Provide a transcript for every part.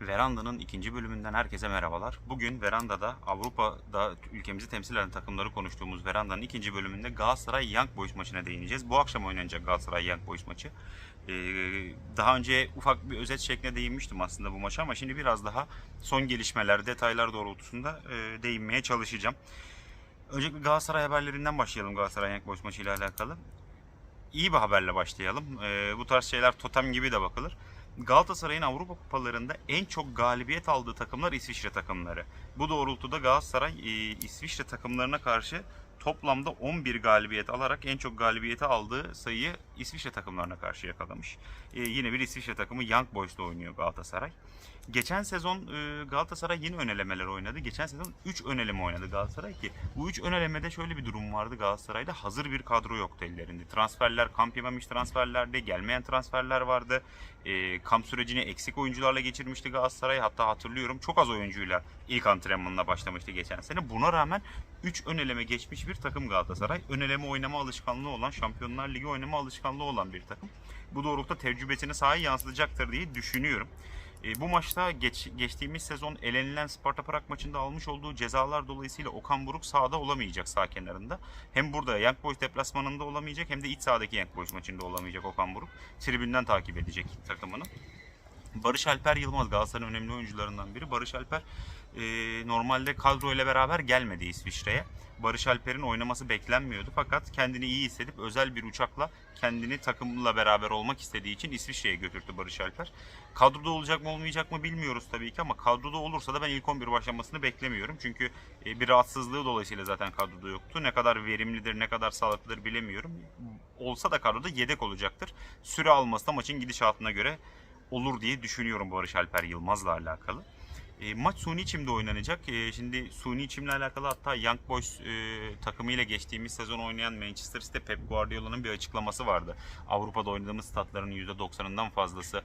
Veranda'nın ikinci bölümünden herkese merhabalar. Bugün Veranda'da Avrupa'da ülkemizi temsil eden takımları konuştuğumuz Veranda'nın ikinci bölümünde Galatasaray Young Boys maçına değineceğiz. Bu akşam oynanacak Galatasaray Young Boys maçı. Ee, daha önce ufak bir özet şeklinde değinmiştim aslında bu maça ama şimdi biraz daha son gelişmeler, detaylar doğrultusunda e, değinmeye çalışacağım. Öncelikle Galatasaray haberlerinden başlayalım Galatasaray Young Boys maçı ile alakalı. İyi bir haberle başlayalım. Ee, bu tarz şeyler totem gibi de bakılır. Galatasaray'ın Avrupa kupalarında en çok galibiyet aldığı takımlar İsviçre takımları. Bu doğrultuda Galatasaray e, İsviçre takımlarına karşı toplamda 11 galibiyet alarak en çok galibiyeti aldığı sayıyı İsviçre takımlarına karşı yakalamış. E, yine bir İsviçre takımı Young Boys'la oynuyor Galatasaray. Geçen sezon e, Galatasaray yeni önelemeler oynadı. Geçen sezon 3 öneleme oynadı Galatasaray ki bu 3 önelemede şöyle bir durum vardı Galatasaray'da. Hazır bir kadro yoktu ellerinde. Transferler, kamp yememiş transferlerde, gelmeyen transferler vardı. E, kamp sürecini eksik oyuncularla geçirmişti Galatasaray. Hatta hatırlıyorum çok az oyuncuyla ilk antrenmanına başlamıştı geçen sene. Buna rağmen 3 öneleme geçmiş bir takım Galatasaray. Öneleme oynama alışkanlığı olan, Şampiyonlar Ligi oynama alışkanlığı olan bir takım. Bu doğrultuda tecrübesini sahaya yansıtacaktır diye düşünüyorum. E, bu maçta geç, geçtiğimiz sezon elenilen Sparta Prag maçında almış olduğu cezalar dolayısıyla Okan Buruk sahada olamayacak sağ kenarında. Hem burada Young Boys deplasmanında olamayacak hem de iç sahadaki Young Boys maçında olamayacak Okan Buruk. Tribünden takip edecek takımını. Barış Alper Yılmaz Galatasaray'ın önemli oyuncularından biri. Barış Alper e, normalde kadro ile beraber gelmedi İsviçre'ye. Barış Alper'in oynaması beklenmiyordu fakat kendini iyi hissedip özel bir uçakla kendini takımla beraber olmak istediği için İsviçre'ye götürdü Barış Alper. Kadroda olacak mı olmayacak mı bilmiyoruz tabii ki ama kadroda olursa da ben ilk 11 başlamasını beklemiyorum. Çünkü e, bir rahatsızlığı dolayısıyla zaten kadroda yoktu. Ne kadar verimlidir, ne kadar sağlıklıdır bilemiyorum. Olsa da kadroda yedek olacaktır. Süre alması da maçın gidişatına göre olur diye düşünüyorum Barış Alper Yılmaz'la alakalı. E, maç suni içimde oynanacak. E, şimdi suni içimle alakalı hatta Young Boys e, takımıyla geçtiğimiz sezon oynayan Manchester City Pep Guardiola'nın bir açıklaması vardı. Avrupa'da oynadığımız statların %90'ından fazlası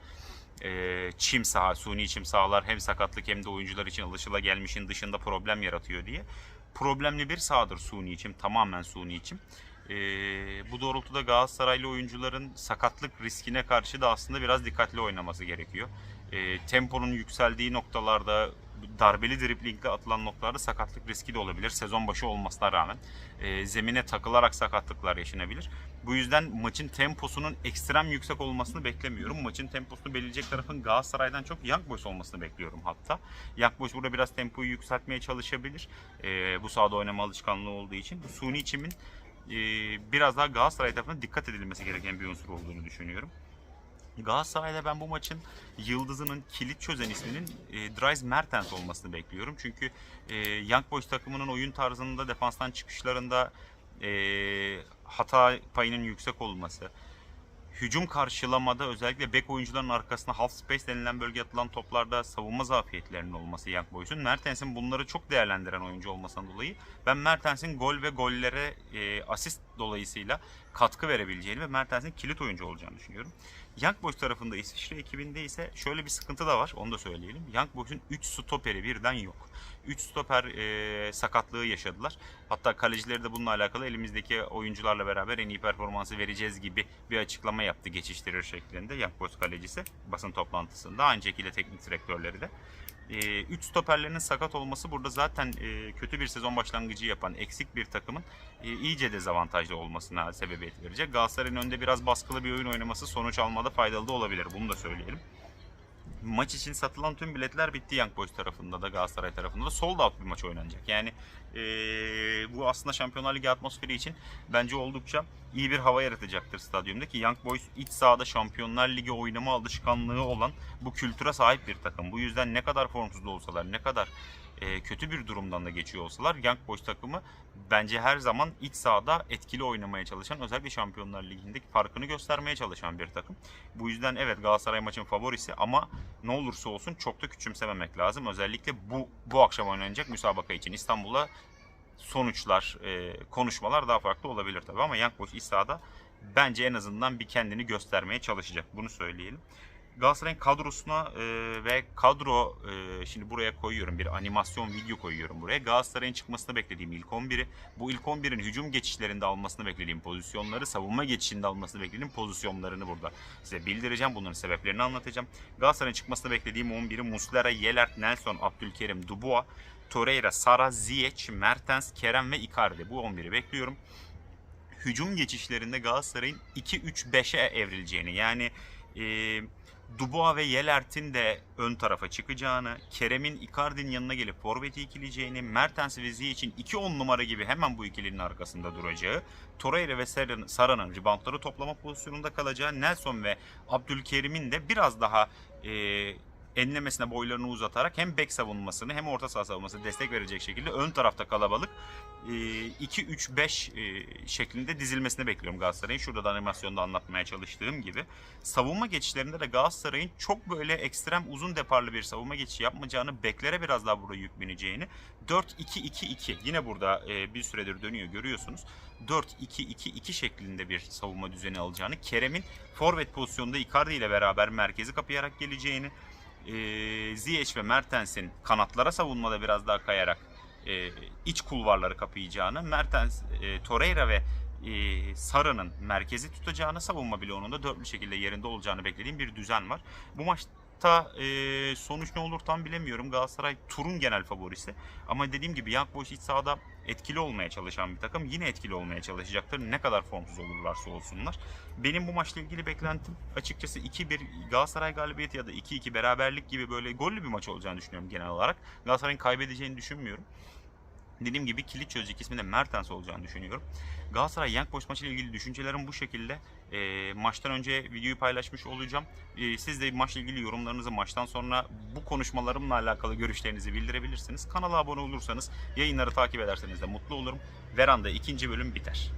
e, çim saha, suni çim sahalar hem sakatlık hem de oyuncular için alışılagelmişin dışında problem yaratıyor diye. Problemli bir sahadır suni içim, tamamen suni içim. E, bu doğrultuda Galatasaraylı oyuncuların sakatlık riskine karşı da aslında biraz dikkatli oynaması gerekiyor. E, temponun yükseldiği noktalarda darbeli driplingle atılan noktalarda sakatlık riski de olabilir. Sezon başı olmasına rağmen e, zemine takılarak sakatlıklar yaşanabilir. Bu yüzden maçın temposunun ekstrem yüksek olmasını beklemiyorum. Maçın temposunu belirleyecek tarafın Galatasaray'dan çok Young Boys olmasını bekliyorum hatta. Young Boys burada biraz tempoyu yükseltmeye çalışabilir. E, bu sahada oynama alışkanlığı olduğu için. Bu suni içimin biraz daha Galatasaray tarafından dikkat edilmesi gereken bir unsur olduğunu düşünüyorum. Galatasaray'da ben bu maçın yıldızının kilit çözen isminin e, Dries Mertens olmasını bekliyorum. Çünkü e, Young Boys takımının oyun tarzında defanstan çıkışlarında e, hata payının yüksek olması, hücum karşılamada özellikle bek oyuncuların arkasına half space denilen bölge atılan toplarda savunma zafiyetlerinin olması Young Boys'un. Mertens'in bunları çok değerlendiren oyuncu olmasından dolayı ben Mertens'in gol ve gollere e, asist dolayısıyla katkı verebileceğini ve Mertens'in kilit oyuncu olacağını düşünüyorum. Young Boys tarafında İsviçre ekibinde ise şöyle bir sıkıntı da var. Onu da söyleyelim. Young Boys'un 3 stoperi birden yok. 3 stoper e, sakatlığı yaşadılar. Hatta kalecileri de bununla alakalı elimizdeki oyuncularla beraber en iyi performansı vereceğiz gibi bir açıklama yaptı geçiştirir şeklinde Young Boys kalecisi basın toplantısında. Aynı şekilde teknik direktörleri de. 3 e, stoperlerinin sakat olması burada zaten e, kötü bir sezon başlangıcı yapan eksik bir takımın e, iyice dezavantajlı olmasına sebebiyet verecek. Galatasaray'ın önde biraz baskılı bir oyun oynaması sonuç almada faydalı da olabilir. Bunu da söyleyelim. Maç için satılan tüm biletler bitti Young Boys tarafında da Galatasaray tarafında da sold out bir maç oynanacak. Yani e, bu aslında Şampiyonlar Ligi atmosferi için bence oldukça iyi bir hava yaratacaktır stadyumda ki Young Boys iç sahada Şampiyonlar Ligi oynama alışkanlığı olan bu kültüre sahip bir takım. Bu yüzden ne kadar formsuz olsalar, ne kadar e, kötü bir durumdan da geçiyor olsalar Young Boys takımı bence her zaman iç sahada etkili oynamaya çalışan özellikle Şampiyonlar Ligi'ndeki farkını göstermeye çalışan bir takım. Bu yüzden evet Galatasaray maçın favorisi ama ne olursa olsun çok da küçümsememek lazım. Özellikle bu bu akşam oynanacak müsabaka için İstanbul'a sonuçlar, e, konuşmalar daha farklı olabilir tabii ama Young Boys iç sahada bence en azından bir kendini göstermeye çalışacak. Bunu söyleyelim. Galatasaray'ın kadrosuna e, ve kadro e, şimdi buraya koyuyorum bir animasyon video koyuyorum buraya. Galatasaray'ın çıkmasını beklediğim ilk 11'i, bu ilk 11'in hücum geçişlerinde almasını beklediğim pozisyonları, savunma geçişinde almasını beklediğim pozisyonlarını burada size bildireceğim. Bunların sebeplerini anlatacağım. Galatasaray'ın çıkmasını beklediğim 11'i Muslera, Yelert, Nelson, Abdülkerim, Dubois, Torreira, Sara, Ziyech, Mertens, Kerem ve Icardi. Bu 11'i bekliyorum hücum geçişlerinde Galatasaray'ın 2-3-5'e evrileceğini yani e, Dubois ve Yelert'in de ön tarafa çıkacağını, Kerem'in Icardi'nin yanına gelip forveti ikileyeceğini, Mertens ve Ziyech'in 2-10 numara gibi hemen bu ikilinin arkasında duracağı, Torreira ve Sara'nın ribantları toplama pozisyonunda kalacağı, Nelson ve Abdülkerim'in de biraz daha e, enlemesine boylarını uzatarak hem bek savunmasını hem orta saha savunmasını destek verecek şekilde ön tarafta kalabalık e, 2-3-5 e, şeklinde dizilmesini bekliyorum Galatasaray'ın. Şurada da animasyonda anlatmaya çalıştığım gibi. Savunma geçişlerinde de Galatasaray'ın çok böyle ekstrem uzun deparlı bir savunma geçişi yapmayacağını, beklere biraz daha burada yük bineceğini. 4-2-2-2 yine burada e, bir süredir dönüyor görüyorsunuz. 4-2-2-2 şeklinde bir savunma düzeni alacağını, Kerem'in forvet pozisyonunda Icardi ile beraber merkezi kapayarak geleceğini, e, Ziyech ve Mertens'in kanatlara savunmada biraz daha kayarak e, iç kulvarları kapayacağını, Mertens, e, Torreira ve e, Sara'nın merkezi tutacağını, savunma bloğunun dörtlü şekilde yerinde olacağını beklediğim bir düzen var. Bu maçta e, sonuç ne olur tam bilemiyorum. Galatasaray turun genel favorisi. Ama dediğim gibi Young Boys iç sahada etkili olmaya çalışan bir takım. Yine etkili olmaya çalışacaktır. Ne kadar formsuz olurlarsa olsunlar. Benim bu maçla ilgili beklentim açıkçası 2-1 Galatasaray galibiyeti ya da 2-2 beraberlik gibi böyle gollü bir maç olacağını düşünüyorum genel olarak. Galatasaray'ın kaybedeceğini düşünmüyorum. Dediğim gibi kilit çözecek ismi de Mertens olacağını düşünüyorum. Galatasaray Young Boys maçıyla ilgili düşüncelerim bu şekilde. E, maçtan önce videoyu paylaşmış olacağım. E, siz de maçla ilgili yorumlarınızı maçtan sonra bu konuşmalarımla alakalı görüşlerinizi bildirebilirsiniz. Kanala abone olursanız, yayınları takip ederseniz de mutlu olurum. Veranda ikinci bölüm biter.